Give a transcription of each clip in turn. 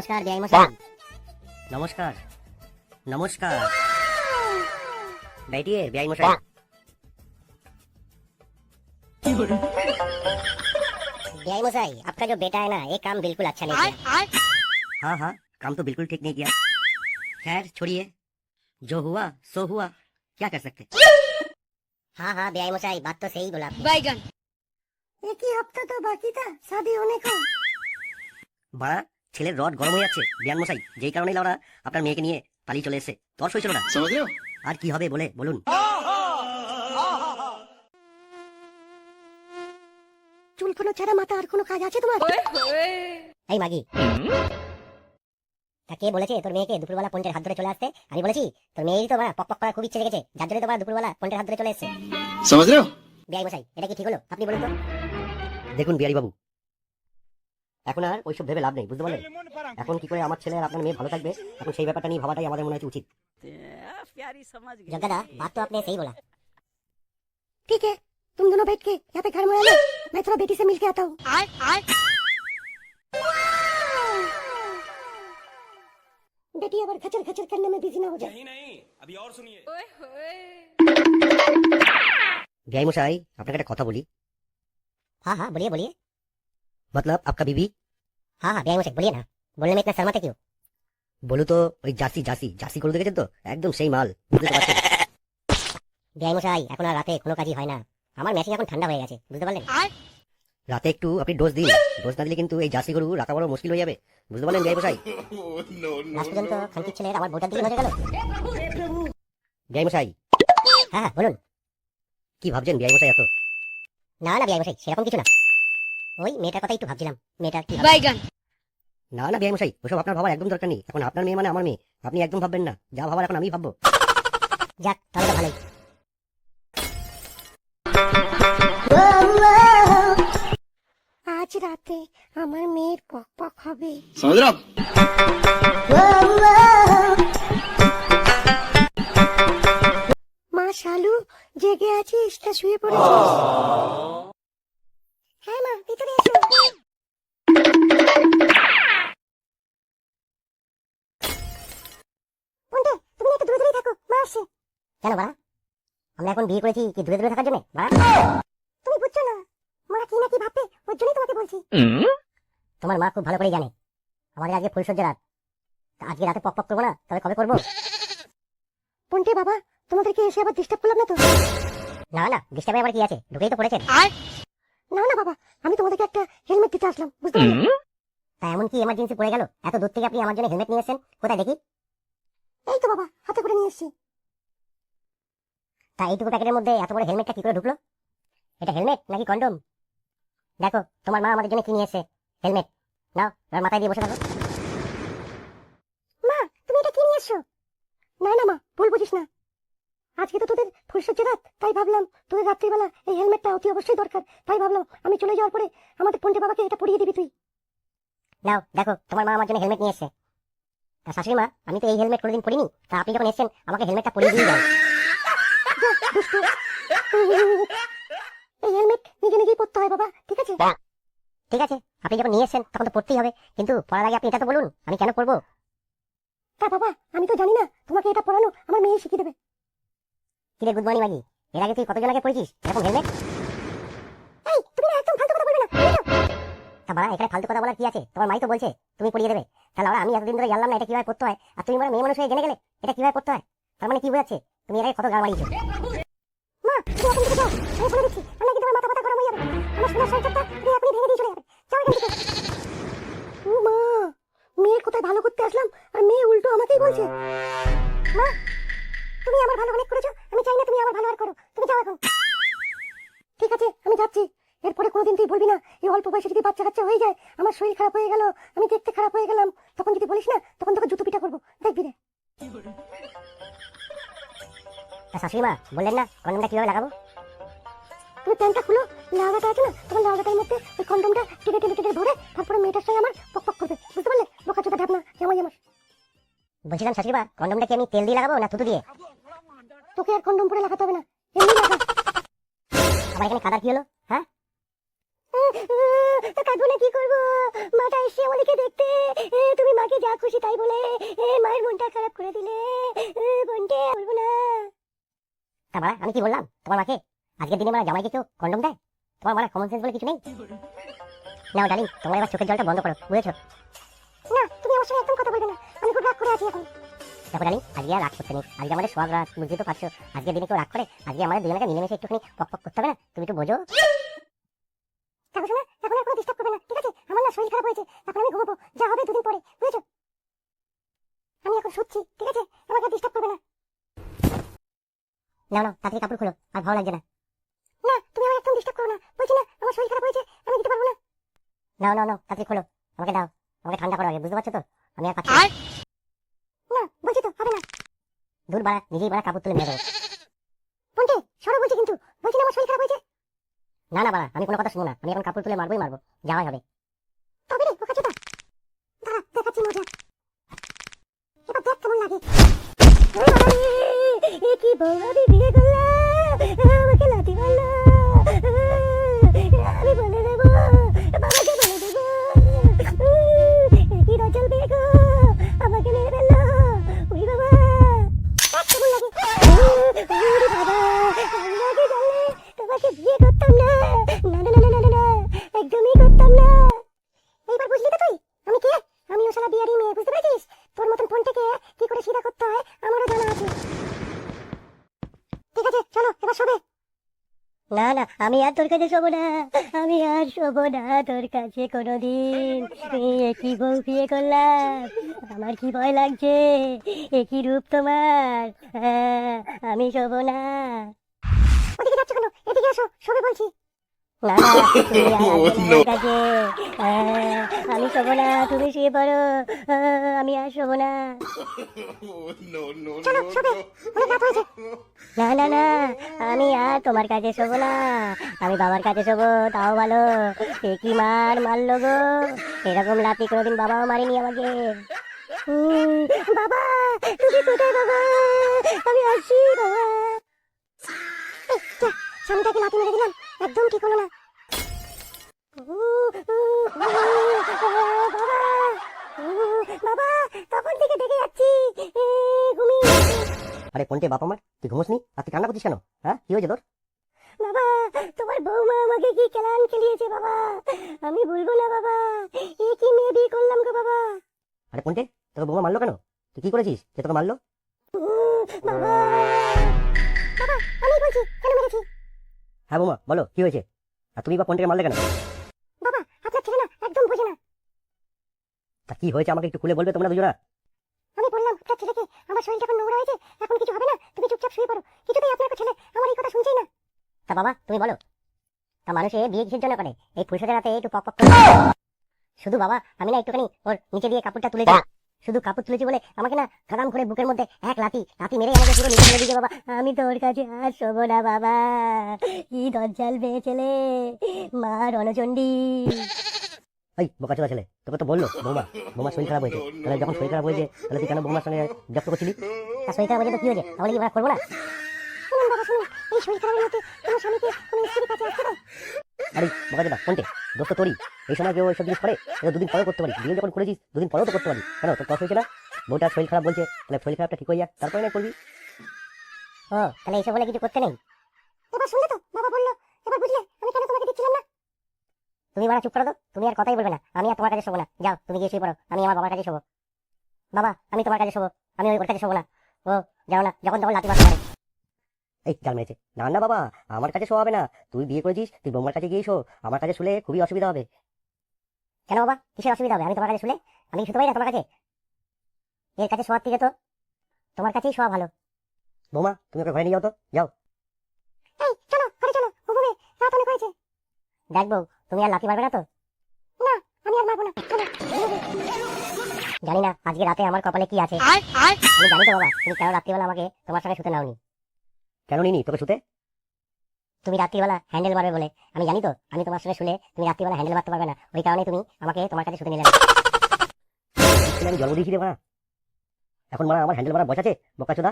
নমস্কার বিআই মশাই নমস্কার নমস্কার बैठिए बिहाई मशाई बिआई मशाई आपका जो बेटा है ना ये काम बिल्कुल अच्छा नहीं किया हाँ हाँ काम तो बिल्कुल ठीक नहीं किया खैर छोड़िए जो हुआ सो हुआ क्या कर सकते हाँ हाँ बिआई मशाई बात तो सही बोला आपने बैगन एक ही हफ्ता तो बाकी था शादी होने को বাড়া ছেলের রড গরম হয়ে যাচ্ছে বিয়ান মশাই যেই কারণে লাউরা আপনার মেয়েকে নিয়ে পালিয়ে চলে এসেছে। তোর সই ছিল না আর কি হবে বলে বলুন। চুল কোনো ছাড়া মাথা আর কোনো কাজ আছে তোমার? এই মাগি। তা কে বলেছে তোর মেয়েকে দুপুরবেলা পঞ্চের হাত ধরে চলে আসতে? আমি বলেছি তোর মেয়েরই তো পক পক করা খুব ইচ্ছে লেগেছে। যার জন্য তোমার দুপুরবেলা পঞ্চের হাত ধরে চলে এসেছে। মশাই এটা কি ঠিক হলো? আপনি বলুন তো। দেখুন বিয়ারি বাবু এখন আর ওইসব ভেবে লাভ নেই বুঝতে পারলেন এখন কি করে আমার ছেলে আর আপনার মেয়ে ভালো থাকবে এখন সেই ব্যাপারটা নিয়ে ভাবাটাই আমাদের মনে হচ্ছে উচিত जगदा बात तो आपने सही बोला ठीक है तुम दोनों बैठ के यहाँ पे घर में आना मैं थोड़ा बेटी से मिल के आता हूँ आय आय बेटी अगर खचर खचर करने में बिजी ना हो जाए ओए होए বিহাই মশাই আপনাকে একটা কথা বলি हाँ हाँ बोलिए बोलिए मतलब आपका बीबी हाँ हाँ बिआई मशा बोलिए ना बोलने में इतना शर्माते क्यों বলু তো ওই জার্সি জার্সি জার্সি গরু দেখেছেন তো একদম সেই মাল বুঝতে তো পারছেন বিআই মশাই এখন আর রাতে কোনো কাজই হয় না আমার মেশিন এখন ঠান্ডা হয়ে গেছে বুঝতে পারলেন রাতে একটু আপনি ডোজ দিন ডোজ না দিলে কিন্তু এই জার্সি গরু রাখা বড় মুশকিল হয়ে যাবে বুঝতে পারলেন বিহাই মশাই লাস্ট পর্যন্ত খানকির ছেলের আমার ভোটার দিকে নজর গেল বিহাই মশাই হ্যাঁ হ্যাঁ বলুন কি ভাবছেন বিহাই মশাই এত না না বিআই মশাই সেরকম কিছু না ওই মেয়েটার কথাই একটু ভাবছিলাম। মেয়েটা কি বাইগান না না বিআই মশাই ওসব আপনার ভাবার একদম দরকার নেই। এখন আপনার মেয়ে মানে আমার মেয়ে। আপনি একদম ভাববেন না। যা ভাবার এখন আমি ভাববো। যাক তাহলে তো ভালোই। আজ রাতে আমার মেয়ের পক পক হবে মা শালু জেগে আছিস? তা শুয়ে পড়েছিস? হ্যাঁ মা ভিতরে এসো। পন্টে, তুমি একটু দূরে দূরে থাকো। মা আসছে। কেন বাড়া? আমরা এখন বিয়ে করেছি কি দূরে দূরে থাকার জন্য বাড়া? তুমি বুঝছ না মা কি না কি ভাববে ওর জন্যই তোমাকে বলছি। তোমার মা খুব ভালো করেই জানে। আমাদের আজকে ফুলসজ্জা রাত। তা আজকে রাতে পক পক করব না তবে কবে করব? পন্টে বাবা তোমাদেরকে এসে আবার ডিস্টার্ব করলাম না তো? না না ডিস্টার্বের আবার কি আছে? ঢুকেই তো পড়েছেন। না না বাবা আমি তোমাদেরকে একটা হেলমেট দিতে আসলাম বুঝতে পারলে? তা এমন কি এমার্জেন্সি পড়ে গেল? এত দূর থেকে আপনি আমার জন্য হেলমেট নিয়ে এসেছেন কোথায় দেখি? এই তো বাবা হাতে করে নিয়ে এসেছি। তা এইটুকু প্যাকেটের মধ্যে এত বড় হেলমেটটা কি করে ঢুকলো? এটা হেলমেট নাকি কন্ডম দেখো তোমার মা আমাদের জন্য কি নিয়ে এসেছে? হেলমেট নাও এবার মাথায় দিয়ে বসে থাকো। মা তুমি এটা কি নিয়ে এসছো? না না মা ভুল বুঝিস না। আজকে তো তোদের ফুলসজ্জা রাত তাই ভাবলাম তোদের রাত্রিবেলা এই হেলমেটটা অতি অবশ্যই দরকার তাই ভাবলাম আমি চলে যাওয়ার পরে আমাদের পঞ্চে বাবাকে এটা পরিয়ে দিবি তুই। নাও দেখো তোমার মা আমার জন্য হেলমেট নিয়ে এসেছে। তা শাশুড়ি মা আমি তো এই হেলমেট কোনোদিন পরিনি তা আপনি যখন এসেছেন আমাকে হেলমেটটা পরিয়ে দিয়ে যান এই হেলমেট নিজে নিজেই পরতে হয় বাবা ঠিক আছে? ঠিক আছে আপনি যখন নিয়ে এসেছেন তখন তো পড়তেই হবে কিন্তু পড়ার আগে আপনি এটা তো বলুন আমি কেন পড়ব তা বাবা আমি তো জানি না তোমাকে এটা পরানো আমার মেয়ে শিখিয়ে দেবে। কিরে গুড মর্নিং মাগি? এর আগে তুই কতজন আগে পড়েছিস এরকম হেলমেট এই তুমি না একদম ফালতু কথা বলবে না তা বাড়া এখানে ফালতু কথা বলার কি আছে? তোমার মাই তো বলছে তুমি পড়িয়ে দেবে। তাহলে বাড়া আমি এতদিন ধরে জানলাম না এটা কীভাবে পড়তে হয় আর তুমি মানে মেয়ে মানুষ হয়ে জেনে গেলে এটা কীভাবে পড়তে হয়? তার মানে কি বোঝাচ্ছে? তুমি এর আগে কত গান মারিয়েছো? মা তুমি এখন থেকে যাও আমি বলে দিচ্ছি আমরা কিন্তু মাথা ব্যথা গরম হয়ে যাবে। আমার সোনার সংসারটা তুমি এখনই ভেঙে দিয়ে চলে যাবে। যাও এখান থেকে। ও মা মেয়ের কোথায় ভালো করতে আসলাম? আর মেয়ে উল্টো আমাকেই বলছে। মা তুমি আমার ভালো অনেক করেছ, আমি চাই না তুমি আমার ভালো আর করো। তুমি যাও এখন। ঠিক আছে, আমি যাচ্ছি। এরপরে কোনোদিন তুই বলবি না, এই অল্প বয়সে যদি বাচ্চা কাচ্চা হয়ে যায়, আমার শরীর খারাপ হয়ে গেল, আমি দেখতে খারাপ হয়ে গেলাম, তখন যদি বলিস না, তখন তোকে জুতো পিটা করব। দেখবি রে। তা শাশুড়ি মা, বললেন না, কন্ডমটা কীভাবে লাগাবো? তুমি প্যান্টটা খুলো আছে না তখন মধ্যে ওই কন্ডমটা ধরে তারপরে মেয়েটার সঙ্গে আমার পক পক করবে। বুঝতে পারলে? বোকা চোদা ঢাকনা, জামাই আমার। বলছিলাম, শাশুড়ি মা, কন্ডমটা কি আমি তেল দিয়ে লাগাবো না থুতু দিয়ে? তোকে আর কন্ডম পরে লাগাতে হবে না। এমনি লাগা আবার এখানে কাদার কি হলো? হ্যাঁ? কাঁদবো না কি করব? মাটা এসে আমাদেরকে দেখতে। তুমি মাকে যা খুশি তাই বলে। এ, মায়ের মনটা খারাপ করে দিলে। বোনটে বলব না। তা আমি কি বললাম? তোমার মাকে? আজকের দিনে মানে জামাইকে কেউ কন্ডম দেয়? তোমার মানে কমন সেন্স বলে কিছু নেই? নাও ডালিং তোমার এবার চোখের জলটা বন্ধ করো বুঝেছ? না তুমি আমার সঙ্গে একদম কথা বলবে না। আমি খুব রাগ করে আছি এখন। দেখো ডালিং আজকে আর রাগ করতে নেই। আজকে আমাদের সোহাগ রাত বুঝতে তো পারছ। আজকের দিনে কেউ রাগ করে আজকে আমাদের দুজনকে মিলেমিশে একটুখানি পক পক করতে হবে না? তুমি একটু বোঝো। দেখো শোনা এখন আর কোনো ডিস্টার্ব করবে না ঠিক আছে? আমার না শরীর খারাপ হয়েছে এখন আমি ঘুমাবো যা হবে দুদিন পরে বুঝেছ? আমি এখন শুচ্ছি ঠিক আছে? আমাকে ডিস্টার্ব করবে না। নাও নাও তাড়াতাড়ি কাপড় খুলো আর ভালো লাগছে না। না তুমি আমাকে একদম ডিস্টার্ব করো না বলছি না আমার শরীর খারাপ হয়েছে আমি দিতে পারব না। নাও নাও নাও তাড়াতাড়ি খোলো আমাকে দাও আমাকে ঠান্ডা করো আগে বুঝতে পারছ তো? আমি আর পাচ্ছি না। না বলছি তো হবে না দূর বাড়া নিজেই বাড়া কাপড় তুলে মেয়ে ফোনটে সরো বলছি কিন্তু বলছি আমার শরীর খারাপ হয়েছে? না না বাড়া আমি কোনো কথা শুনব না। আমি এখন কাপড় তুলে মারবোই মারবো যাওয়াই হবে। তবে রে চোদা দাঁড়া দেখাচ্ছি মজা। এবার দেখ কেমন লাগে। কি আমি বিয়ে করলাম আমাকে লাঠি মারলো। বিয়ারি মেয়ে বুঝতে পেরেছিস? তোর মতন ফোন থেকে কি করে সিধা করতে হয়, আমারও জানা আছে। ঠিক আছে, চলো, এবার শোবে না না, আমি আর তোর কাছে শোবো না। আমি আর শোবো না তোর কাছে কোনোদিন। একই বউ বিয়ে করলাম? আমার কি ভয় লাগছে? একই রূপ তোমার? আমি শোবো না। ওদিকে যাচ্ছ কেন? এদিকে আসো শোবে বলছি। না। আমি শোবো না তুমি শুয়ে পড়ো। আমি আর শোবো না না না না আমি আর তোমার কাছে শোবো না। আমি বাবার কাছে শোবো তাও ভালো। এ কি মার মারলো গো? এরকম লাতি কোনোদিন বাবাও মারিনি আমাকে। বাবা তুমি কোথায় বাবা? আমি আসছি বাবা। স্বামীটাকে লাথি মেরে দিলাম। একদম ঠিক হলো না। বাবা তখন থেকে ডেকে যাচ্ছি আরে কোনটে বাপ আমার? তুই ঘুমোসনি? আর তুই কান্না করছিস কেন? হ্যাঁ? কি হয়েছে তোর? বাবা তোমার বৌমা আমাকে কি কেলান খেলিয়েছে বাবা? আমি বলব না বাবা। এ কি মেয়ে বিয়ে করলাম গো বাবা? আরে কোনটে? তোকে বৌমা মারলো কেন? তুই কি করেছিস? যে তোকে মারলো? বাবা। হ্যাঁ বৌমা বলো কি হয়েছে? আর তুমি বা কোনটাকে মারলে কেন বাবা আপনার একদম বোঝে না। তা কি হয়েছে আমাকে একটু খুলে বলবে তোমরা দুজনা? আমি বললাম আপনার ছেলেকে আমার শরীরটা এখন নোংরা হয়েছে এখন কিছু হবে না তুমি চুপচাপ শুয়ে পড়ো। কিছুতেই আপনার ছেলে আমার এই কথা শুনছেই না। তা বাবা তুমি বলো তা মানুষে বিয়ে কিসের জন্য করে? এই একটু পক পক শুধু বাবা আমি না একটুখানি ওর নিচে দিয়ে কাপড়টা তুলে দিই। শুধু কাপড় তুলেছি বলে আমাকে না কাদাম করে বুকের মধ্যে এক লাতি লাতি মেরে আমাকে পুরো নিচে দিয়েছে বাবা আমি তোর কাছে আর শোবো না বাবা। কি দজ্জাল মেয়ে ছেলে মা রণচণ্ডী। এই বোকাচোদা ছেলে তোকে তো বলল বৌমা বৌমার শরীর খারাপ হয়েছে। তাহলে যখন শরীর খারাপ হয়েছে তাহলে তুই কেন বৌমার সঙ্গে ব্যক্ত করছিলি? তা শরীর খারাপ হয়েছে তো কি হয়েছে? তাহলে কি করব না? এই শরীর খারাপের মধ্যে কোনো স্বামীকে কোনো স্ত্রীর কাছে আসতে আরে বোকাচোদা কোনটে? দোষ তো তোরই। এই সময় কেউ এইসব জিনিস করে? এটা দুদিন পরেও করতে পারি বিয়ে যখন করেছিস দুদিন পরেও তো করতে পারি কেন তোর কষ্ট হয়েছে না? বউটা শরীর খারাপ বলছে তাহলে শরীর খারাপটা ঠিক হয়ে যাক। তারপরে না করবি? ও তাহলে এইসব বলে কিছু করতে নেই? এবার শুনলে তো বাবা বলল এবার বুঝলে আমি কেন তোমাকে দিচ্ছিলাম না? তুমি মারা চুপ করো তো তুমি আর কথাই বলবে না। আমি আর তোমার কাছে শোবো না। যাও তুমি গিয়ে শুয়ে পড়ো। আমি আমার বাবার কাছে শোবো। বাবা আমি তোমার কাছে শোবো। আমি ওই ওর কাছে শোবো না। ও যাও না যখন তখন লাতি মারতে পারে। এই জাল মেরেছে না না বাবা আমার কাছে শোয়াবে না। তুই বিয়ে করেছিস তুই বৌমার কাছে গিয়ে শো। আমার কাছে শুলে খুবই অসুবিধা হবে। কেন বাবা? কিসের অসুবিধা হবে? আমি তোমার কাছে শুলে? আমি শুতে পারি না তোমার কাছে? এর কাছে শোয়ার থেকে তো তোমার কাছেই শোয়া ভালো। বৌমা তুমি ওকে ঘরে নিয়ে যাও তো। যাও। এই চলো ঘরে চলো। ঘুমোবে রাত অনেক হয়েছে। দেখ বউ তুমি আর লাতি মারবে না তো? না আমি আর মারবো না। চলো জানি না আজকে রাতে আমার কপালে কি আছে। আমি জানি তো বাবা তুমি কেন রাত্রিবেলা আমাকে তোমার সঙ্গে শুতে নাওনি? কেন নিনি তোকে শুতে? তুমি রাত্রিবেলা হ্যান্ডেল মারবে বলে। আমি জানি তো আমি তোমার সঙ্গে শুনে তুমি রাত্রিবেলা হ্যান্ডেল মারতে পারবে না। ওই কারণে তুমি আমাকে তোমার কাছে শুতে নিলে। আমি জন্ম দিয়েছি রে মারা এখন মারা আমার হ্যান্ডেল মারা বসাছে বোকাচোদা।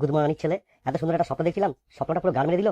গুড মর্নিং ছেলে। এত সুন্দর একটা স্বপ্ন দেখছিলাম। স্বপ্নটা পুরো গান মেরে দিল।